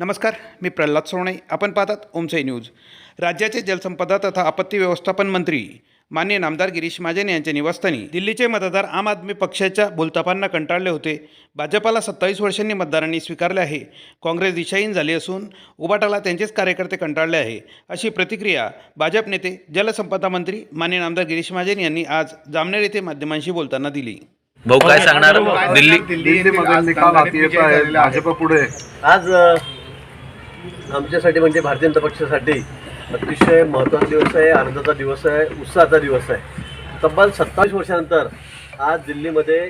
नमस्कार मी प्रल्हाद सोवणे आपण पाहतात ओमसाई न्यूज. राज्याचे जलसंपदा तथा आपत्ती व्यवस्थापन मंत्री मान्य नामदार गिरीश महाजन यांच्या निवासस्थानी दिल्लीचे मतदार आम आदमी पक्षाच्या बोलतापांना कंटाळले होते. भाजपाला सत्तावीस वर्षांनी मतदारांनी स्वीकारले आहे. काँग्रेस दिशाहीन झाली असून उबाटाला त्यांचेच कार्यकर्ते कंटाळले आहे. अशी प्रतिक्रिया भाजप नेते जलसंपदा मंत्री मान्य नामदार गिरीश महाजन यांनी आज जामनेर येथे माध्यमांशी बोलताना दिली. भाऊ काय सांगणार? दिल्ली दिल्लीमध्ये निकाल हाती येत आहे भाजप पुढे आज आमच्यासाठी म्हणजे भारतीय जनता पक्षासाठी अतिशय महत्त्वाचा दिवस आहे आनंदाचा दिवस आहे उत्साहाचा दिवस आहे. तब्बल सत्तावीस वर्षानंतर आज दिल्लीमध्ये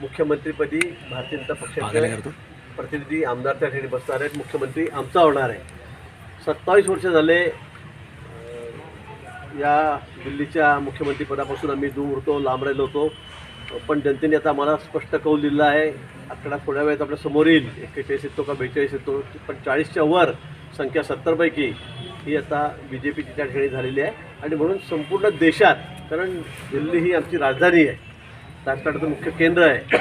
मुख्यमंत्रीपदी भारतीय जनता पक्षाचे प्रतिनिधी आमदार त्या ठिकाणी बसणार आहेत. मुख्यमंत्री आमचा होणार आहे. सत्तावीस वर्ष झाले या दिल्लीच्या मुख्यमंत्रीपदापासून आम्ही दूर होतो लांब राहिलो होतो. पण जनतेने आता आम्हाला स्पष्ट कौल दिला आहे. आकडा थोड्या वेळात आपल्यासमोर येईल. एक्केचाळीस येतो का बेचाळीस येतो? पण चाळीसच्या वर संख्या सत्तरपैकी ही आता बी जे पीची त्या ठिकाणी झालेली आहे. आणि म्हणून संपूर्ण देशात कारण दिल्ली ही आमची राजधानी आहे. राजकारणाचं मुख्य केंद्र आहे.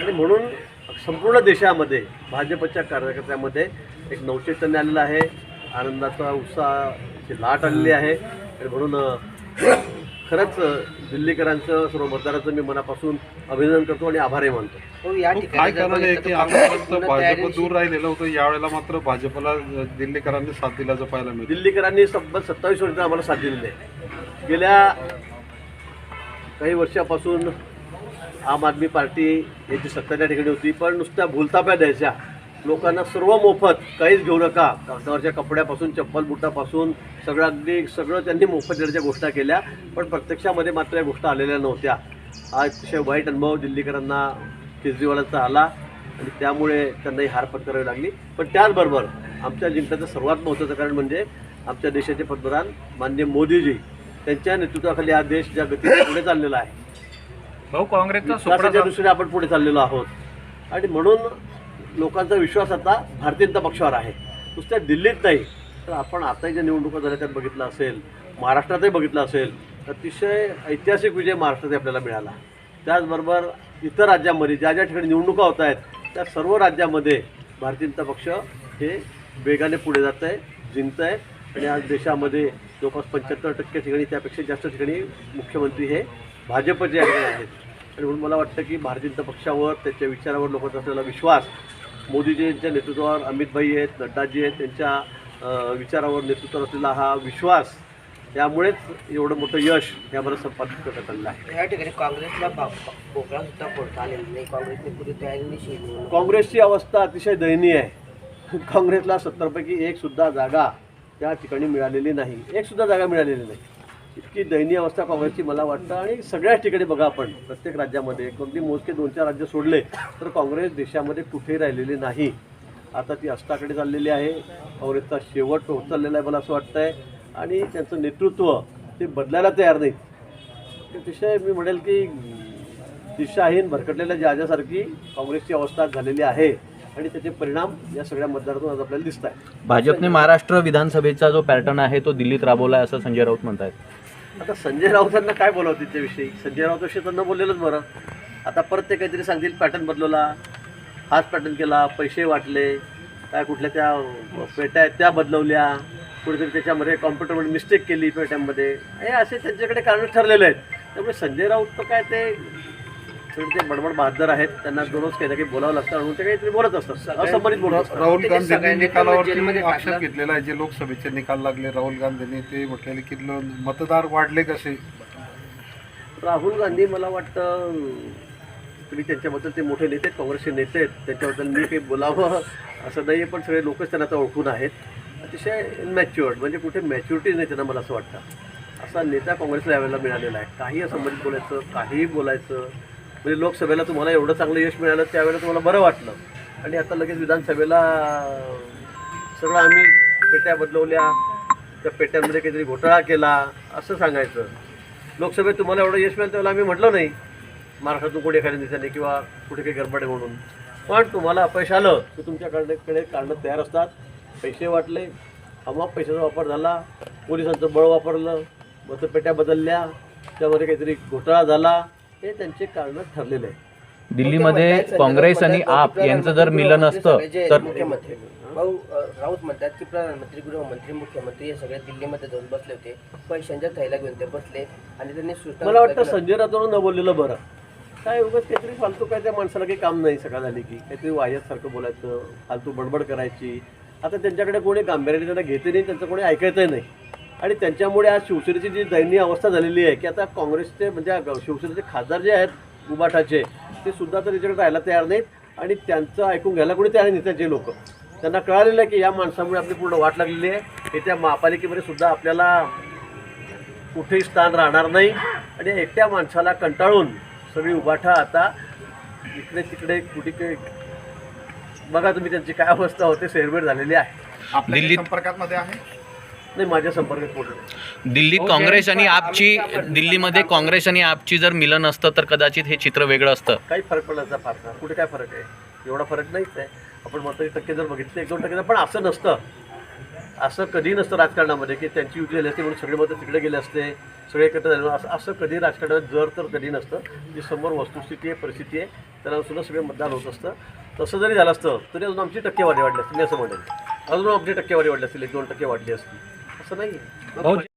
आणि म्हणून संपूर्ण देशामध्ये भाजपच्या कार्यकर्त्यामध्ये एक नवचैतन्य आलेलं आहे. आनंदाचा उत्साहाची लाट आलेली आहे. आणि म्हणून खरंच दिल्लीकरांचं सर्व मतदारांचं मी मनापासून अभिनंदन करतो आणि आभारही मानतो. हो या काय ठिकाणी जर कारण आहे बघितलं की तर आतापर्यंत भाजप दूर राहिलेलं होतं यावेळेला मात्र भाजपला दिल्लीकरांनी साथ दिल्याचं पाहायला मिळतं. दिल्लीकरांनी तब्बल सत्तावीस वर्ष आम्हाला साथ दिलेली आहे. गेल्या काही वर्षापासून आम आदमी पार्टी याची सत्ता त्या ठिकाणी होती पण नुसत्या भूलताप्या द्यायच्या. लोकांना सर्व मोफत काहीच घेऊ नका. कागदावरच्या कपड्यापासून चप्पल बुटापासून सगळं अगदी सगळं त्यांनी मोफत देण्याच्या गोष्टी केल्या पण प्रत्यक्षामध्ये मात्र या गोष्टी आलेल्या नव्हत्या. हा अतिशय वाईट अनुभव दिल्लीकरांना केजरीवालांचा आला आणि त्यामुळे त्यांनाही हार पत्करावी लागली. पण त्याचबरोबर आमच्या जिंकण्याचं सर्वात महत्त्वाचं कारण म्हणजे आमच्या देशाचे पंतप्रधान माननीय मोदीजी त्यांच्या नेतृत्वाखाली हा देश ज्या गतीने पुढे चाललेला आहे. भाऊ काँग्रेसचा विश्वासाच्या दृष्टीने आपण पुढे चाललेलो आहोत. आणि म्हणून लोकांचा विश्वास आता भारतीय जनता पक्षावर आहे. नुसत्या दिल्लीत नाही तर आपण आताही ज्या निवडणुका झाल्या त्यात बघितलं असेल महाराष्ट्रातही बघितलं असेल अतिशय ऐतिहासिक विजय महाराष्ट्रातही आपल्याला मिळाला. त्याचबरोबर इतर राज्यांमध्ये ज्या ज्या ठिकाणी निवडणुका होत आहेत त्या सर्व राज्यामध्ये भारतीय जनता पक्ष हे वेगाने पुढे जात आहे जिंकत आहे. आणि आज देशामध्ये जवळपास पंच्याहत्तर टक्के ठिकाणी त्यापेक्षा जास्त ठिकाणी मुख्यमंत्री हे भाजपचे आहेत. आणि म्हणून मला वाटतं की भारतीय जनता पक्षावर त्याच्या विचारावर लोकांचा असलेला विश्वास. मोदीजींच्या नेतृत्वावर अमितभाई आहेत नड्डाजी आहेत त्यांच्या विचारावर नेतृत्वावर असलेला हा विश्वास त्यामुळेच एवढं मोठं यश यामध्ये संपादित करण्यात आलेलं आहे. या ठिकाणी काँग्रेसला बोगळा सुद्धा फोडता आलेला नाही. काँग्रेसने पुरी तयारी. काँग्रेसची अवस्था अतिशय दयनीय आहे. काँग्रेसला सत्तरपैकी एक सुद्धा जागा त्या ठिकाणी मिळालेली नाही. एक सुद्धा जागा मिळालेली नाही. इतकी दयनीय अवस्था काँग्रेसची मला वाटतं. आणि सगळ्याच ठिकाणी बघा आपण प्रत्येक राज्यामध्ये कोणती मोजके दोन चार राज्य सोडले तर काँग्रेस देशामध्ये कुठेही राहिलेली नाही. आता ती अष्टाकडे चाललेली आहे. काँग्रेसचा शेवट होत चाललेला आहे मला असं वाटतं आहे आणि त्यांचं नेतृत्व ते बदलायला तयार नाही अतिशय मी म्हणेल की दिशाहीन भरकटलेल्या जहाजासारखी काँग्रेसची अवस्था झालेली आहे. आणि त्याचे परिणाम या सगळ्या मतदारातून आज आपल्याला दिसत आहे भाजपने महाराष्ट्र विधानसभेचा जो पॅटर्न आहे तो दिल्लीत राबवला आहे असं संजय राऊत म्हणत आहेत आता संजय राऊतांना काय बोलावं त्याच्याविषयी संजय राऊताविषयी त्यांना बोललेलंच बरं. आता परत ते काहीतरी सांगतील पॅटर्न बदलवला. हाच पॅटर्न केला पैसे वाटले. काय कुठल्या त्या पेट्या आहेत त्या बदलवल्या. कुठेतरी त्याच्यामध्ये कॉम्प्युटरमध्ये मिस्टेक केली पेट्यांमध्ये. हे असे त्यांच्याकडे कारणं ठरलेले आहेत. त्यामुळे संजय राऊत तर काय ते ते बडबड बहादर आहेत त्यांना दररोज काही ना काही बोलावं लागतं म्हणून ते काहीतरी बोलत असतात. असंबंधित बोलत असतात. राहुल गांधींनी निकालावरती आक्षेप. घेतलेला आहे जे लोकसभेचे निकाल लागले राहुल गांधींनी ते म्हटलेले की लो- मतदार वाढले कसे? राहुल गांधी मला वाटतं तुम्ही त्यांच्याबद्दल ते मोठे नेते आहेत, काँग्रेसचे नेते आहेत त्यांच्याबद्दल मी काही बोलावं असं नाही पण सगळे लोकच त्यांना आता ओळखून आहेत. अतिशय इनमॅच्युअर्ड म्हणजे कुठे मॅच्युरिटीज नाही त्यांना मला असं वाटतं. असा नेता काँग्रेसला यावेळेला मिळालेला आहे. काही असंबंधित बोलायचं काहीही बोलायचं म्हणजे लोकसभेला तुम्हाला एवढं चांगलं यश मिळालं त्यावेळेला तुम्हाला बरं वाटलं. आणि आता लगेच विधानसभेला सगळं आम्ही पेट्या बदलवल्या त्या पेट्यांमध्ये काहीतरी घोटाळा केला असं सांगायचं. लोकसभेत तुम्हाला एवढं यश मिळालं त्यावेळेला आम्ही म्हटलं नाही महाराष्ट्रातून कोणी एखाद्या नेत्याने किंवा कुठे काही गडबड आहे म्हणून. पण तुम्हाला अपयश आलं की तुमच्याकडे कारणं तयार असतात. पैसे वाटले अमाप पैशाचा वापर झाला पोलिसांचं बळ वापरलं मतपेट्या बदलल्या त्यामध्ये काहीतरी घोटाळा झाला. हे त्यांचे कारणं ठरलेले आहे दिल्लीमध्ये काँग्रेस आणि आप यांचं जर मिलन असतं तर मुख्यमंत्री. भाऊ राऊत म्हणतात की प्रधानमंत्री गृहमंत्री मुख्यमंत्री हे सगळे दिल्लीमध्ये जाऊन बसले होते. पैशांच्या थैला घेऊन ते बसले आणि त्यांनी मला वाटतं. संजय राठोड न बोललेलं बरं. काय उगाच काहीतरी फालतू काय त्या माणसाला काही काम नाही सकाळ झाली की. काहीतरी वाह्यासारखं बोलायचं फालतू बडबड करायची. आता त्यांच्याकडे कोणी गांभीर्याने त्यांना घेते नाही त्यांचं कोणी ऐकायचंही नाही. आणि त्यांच्यामुळे आज शिवसेनेची जी दयनीय अवस्था झालेली आहे की आता काँग्रेसचे म्हणजे शिवसेनेचे खासदार जे आहेत उबाठाचे ते सुद्धा तर त्याच्याकडे राहायला तयार नाहीत. आणि त्यांचं ऐकून घ्यायला कोणी तयार नाही त्याचे लोक. त्यांना कळालेलं आहे की या माणसामुळे आपली पूर्ण वाट लागलेली आहे. की त्या महापालिकेमध्ये सुद्धा आपल्याला कुठेही स्थान राहणार नाही. आणि एकट्या माणसाला कंटाळून सगळी उभाठा आता इकडे तिकडे कुठे काही बघा तुम्ही त्यांची काय अवस्था होते सेरबेर झालेली आहे. आपल्या संपर्कात मध्ये आहे? नाही माझ्या संपर्कात नाही. दिल्लीत काँग्रेस आणि आपची दिल्लीमध्ये काँग्रेस आणि आपची जर मिलन असतं तर कदाचित हे चित्र वेगळं असतं. काही फरक पडण्याचा फार का? कुठे काय फरक आहे? एवढा फरक नाहीच आहे. आपण मतं टक्के जर बघितले एक दोन टक्के पण असं नसतं. असं कधी नसतं राजकारणामध्ये की त्यांची युती झाली असते म्हणून सगळे मतं तिकडे गेले असते सगळे एकत्र झाले असं असं कधी राजकारणात जर तर कधी नसतं. जी समोर वस्तुस्थिती आहे परिस्थिती आहे त्याला सुद्धा सगळे मतदान होत असतं. तसं जरी झालं असतं तरी अजून आमची टक्केवारी वाढली असती. मी असं म्हणेन. अजून आमची टक्केवारी वाढली असतील एक दोन टक्के वाढली असती असं नाही आहे